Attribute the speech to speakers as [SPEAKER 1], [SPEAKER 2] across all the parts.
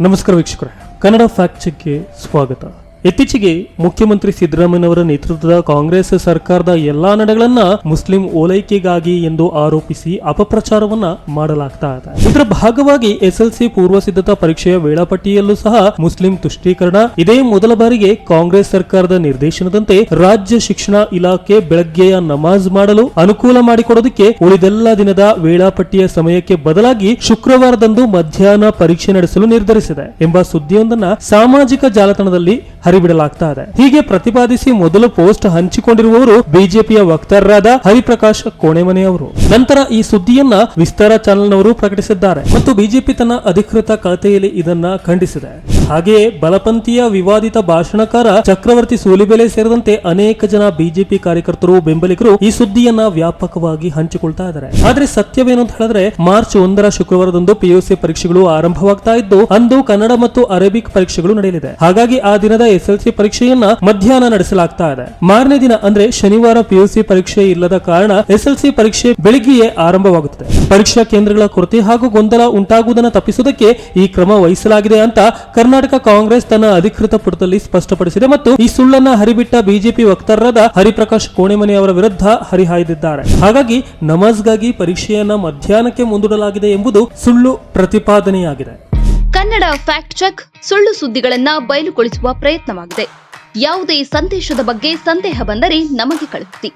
[SPEAKER 1] ನಮಸ್ಕಾರ ವೀಕ್ಷಕರೇ. ಕನ್ನಡ ಫ್ಯಾಕ್ಟ್ ಚೆಕ್ಗೆ ಸ್ವಾಗತ. ಇತ್ತೀಚೆಗೆ ಮುಖ್ಯಮಂತ್ರಿ ಸಿದ್ದರಾಮಯ್ಯನವರ ನೇತೃತ್ವದ ಕಾಂಗ್ರೆಸ್ ಸರ್ಕಾರದ ಎಲ್ಲಾ ನಡೆಗಳನ್ನ ಮುಸ್ಲಿಂ ಓಲೈಕೆಗಾಗಿ ಎಂದು ಆರೋಪಿಸಿ ಅಪಪ್ರಚಾರವನ್ನ ಮಾಡಲಾಗ್ತಾ ಇದೆ. ಇದರ ಭಾಗವಾಗಿ ಎಸ್ಎಲ್ಸಿ ಪೂರ್ವ ಸಿದ್ಧತಾ ಪರೀಕ್ಷೆಯ ವೇಳಾಪಟ್ಟಿಯಲ್ಲೂ ಸಹ ಮುಸ್ಲಿಂ ತುಷ್ಟೀಕರಣ. ಇದೇ ಮೊದಲ ಬಾರಿಗೆ ಕಾಂಗ್ರೆಸ್ ಸರ್ಕಾರದ ನಿರ್ದೇಶನದಂತೆ ರಾಜ್ಯ ಶಿಕ್ಷಣ ಇಲಾಖೆ ಬೆಳಗ್ಗೆಯ ನಮಾಜ್ ಮಾಡಲು ಅನುಕೂಲ ಮಾಡಿಕೊಡೋದಕ್ಕೆ ಉಳಿದೆಲ್ಲ ದಿನದ ವೇಳಾಪಟ್ಟಿಯ ಸಮಯಕ್ಕೆ ಬದಲಾಗಿ ಶುಕ್ರವಾರದಂದು ಮಧ್ಯಾಹ್ನ ಪರೀಕ್ಷೆ ನಡೆಸಲು ನಿರ್ಧರಿಸಿದೆ ಎಂಬ ಸುದ್ದಿಯೊಂದನ್ನ ಸಾಮಾಜಿಕ ಜಾಲತಾಣದಲ್ಲಿ ಹರಿಬಿಡಲಾಗ್ತಾ ಇದೆ ಹೀಗೆ ಪ್ರತಿಪಾದಿಸಿ ಮೊದಲು ಪೋಸ್ಟ್ ಹಂಚಿಕೊಂಡಿರುವವರು ಬಿಜೆಪಿಯ ವಕ್ತಾರರಾದ ಹರಿಪ್ರಕಾಶ್ ಕೋಣೆಮನೆ ಅವರು ನಂತರ ಈ ಸುದ್ದಿಯನ್ನ ವಿಸ್ತಾರ ಚಾನೆಲ್ನವರು ಪ್ರಕಟಿಸಿದ್ದಾರೆ. ಮತ್ತು ಬಿಜೆಪಿ ತನ್ನ ಅಧಿಕೃತ ಖಾತೆಯಲ್ಲಿ ಇದನ್ನ ಖಂಡಿಸಿದೆ. ಹಾಗೆಯೇ ಬಲಪಂಥೀಯ ವಿವಾದಿತ ಭಾಷಣಕಾರ ಚಕ್ರವರ್ತಿ ಸೂಲಿಬೆಲೆ ಸೇರಿದಂತೆ ಅನೇಕ ಜನ ಬಿಜೆಪಿ ಕಾರ್ಯಕರ್ತರು, ಬೆಂಬಲಿಗರು ಈ ಸುದ್ದಿಯನ್ನ ವ್ಯಾಪಕವಾಗಿ ಹಂಚಿಕೊಳ್ತಾ ಇದ್ದಾರೆ. ಆದ್ರೆ ಸತ್ಯವೇನು ಅಂತ ಹೇಳಿದ್ರೆ, ಮಾರ್ಚ್ ಒಂದರ ಶುಕ್ರವಾರದಂದು ಪಿಯುಸಿ ಪರೀಕ್ಷೆಗಳು ಆರಂಭವಾಗ್ತಾ ಇದ್ದು, ಅಂದು ಕನ್ನಡ ಮತ್ತು ಅರೇಬಿಕ್ ಪರೀಕ್ಷೆಗಳು ನಡೆಯಲಿದೆ. ಹಾಗಾಗಿ ಆ ದಿನದ ಎಸ್ಎಲ್ಸಿ ಪರೀಕ್ಷೆಯನ್ನ ಮಧ್ಯಾಹ್ನ ನಡೆಸಲಾಗ್ತಾ ಇದೆ. ಮಾರನೇ ದಿನ ಅಂದ್ರೆ ಶನಿವಾರ ಪಿಯುಸಿ ಪರೀಕ್ಷೆ ಇಲ್ಲದ ಕಾರಣ ಎಸ್ಎಲ್ಸಿ ಪರೀಕ್ಷೆ ಬೆಳಿಗ್ಗೆಯೇ ಆರಂಭವಾಗುತ್ತದೆ. ಪರೀಕ್ಷಾ ಕೇಂದ್ರಗಳ ಕೊರತೆ ಹಾಗೂ ಗೊಂದಲ ಉಂಟಾಗುವುದನ್ನು ತಪ್ಪಿಸುವುದಕ್ಕೆ ಈ ಕ್ರಮ ವಹಿಸಲಾಗಿದೆ ಅಂತ ಕರ್ನಾಟಕ ಕಾಂಗ್ರೆಸ್ ತನ್ನ ಅಧಿಕೃತ ಪುಟದಲ್ಲಿ ಸ್ಪಷ್ಟಪಡಿಸಿದೆ ಮತ್ತು ಈ ಸುಳ್ಳನ್ನ ಹರಿಬಿಟ್ಟ ಬಿಜೆಪಿ ವಕ್ತಾರರಾದ ಹರಿಪ್ರಕಾಶ್ ಕೋಣೆಮನೆ ಅವರ ವಿರುದ್ಧ ಹರಿಹಾಯ್ದಿದ್ದಾರೆ. ಹಾಗಾಗಿ ನಮಾಜ್ಗಾಗಿ ಪರೀಕ್ಷೆಯನ್ನ ಮಧ್ಯಾಹ್ನಕ್ಕೆ ಮುಂದೂಡಲಾಗಿದೆ ಎಂಬುದು ಸುಳ್ಳು ಪ್ರತಿಪಾದನೆಯಾಗಿದೆ.
[SPEAKER 2] ಕನ್ನಡ ಫ್ಯಾಕ್ಟ್ ಚೆಕ್ ಸುಳ್ಳು ಸುದ್ದಿಗಳನ್ನ ಬಯಲುಗೊಳಿಸುವ ಪ್ರಯತ್ನವಾಗಿದೆ. ಯಾವುದೇ ಸಂದೇಶದ ಬಗ್ಗೆ ಸಂದೇಹ ಬಂದರೆ ನಮಗೆ ಕಳುಹಿಸಿ.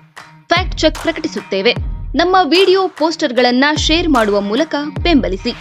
[SPEAKER 2] ಫ್ಯಾಕ್ಟ್ ಚೆಕ್ ಪ್ರಕಟಿಸುತ್ತೇವೆ. ನಮ್ಮ ವಿಡಿಯೋ ಪೋಸ್ಟರ್ಗಳನ್ನ ಶೇರ್ ಮಾಡುವ ಮೂಲಕ ಬೆಂಬಲಿಸಿ.